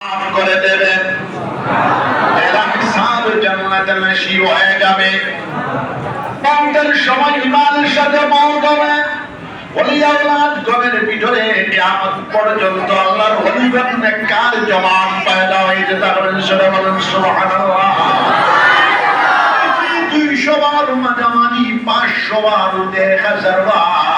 মাফ করে দেবেন। এরা জান্নাতে মেশি হয়ে যাবে। মৌতের সময় ইমানের সাথে হবে। গমের কিয়ামত পর্যন্ত আল্লাহর জমান পয়দা হয়েছে তারপরে সেটা বলেন, সুবহানাল্লাহ। দুইশো বার পাঁচশো বার দেড় হাজার বার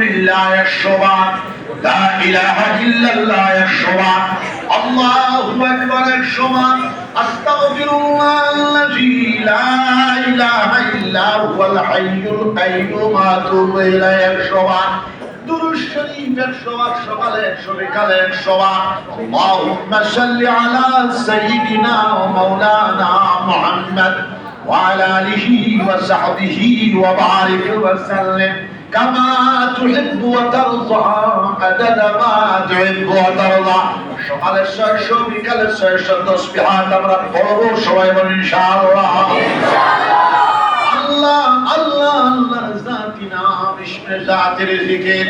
لله الشباب لا إله إلا الله الشباب الله أكبر الشباب أستغفر الله الذي لا إله إلا هو الحي القيوم. أتوب إليه الشباب اللهم صل على سيدنا ومولانا محمد وعلى آله وصحبه وبارك وسلم. কামা তুহিব্বু ওয়া তারদা আদাদা মা তুহিব্বু ওয়া তারদা সকালে 600 বিকালে 600 তাসবিহাত আমরা পড়ব সবাই বলেন ইনশাআল্লাহ। আল্লাহ আল্লাহ, আল্লাহর জাতি নাম ইসমে জাতির জিকির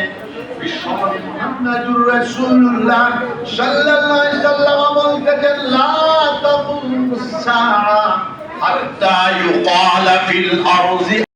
বিশ্বনবী মুহাম্মদুর রাসূলুল্লাহ সাল্লাল্লাহু আলাইহি সাল্লাম বলতেন লা তাকুম সাআ হাত্তা ইউকালা ফিল আরদি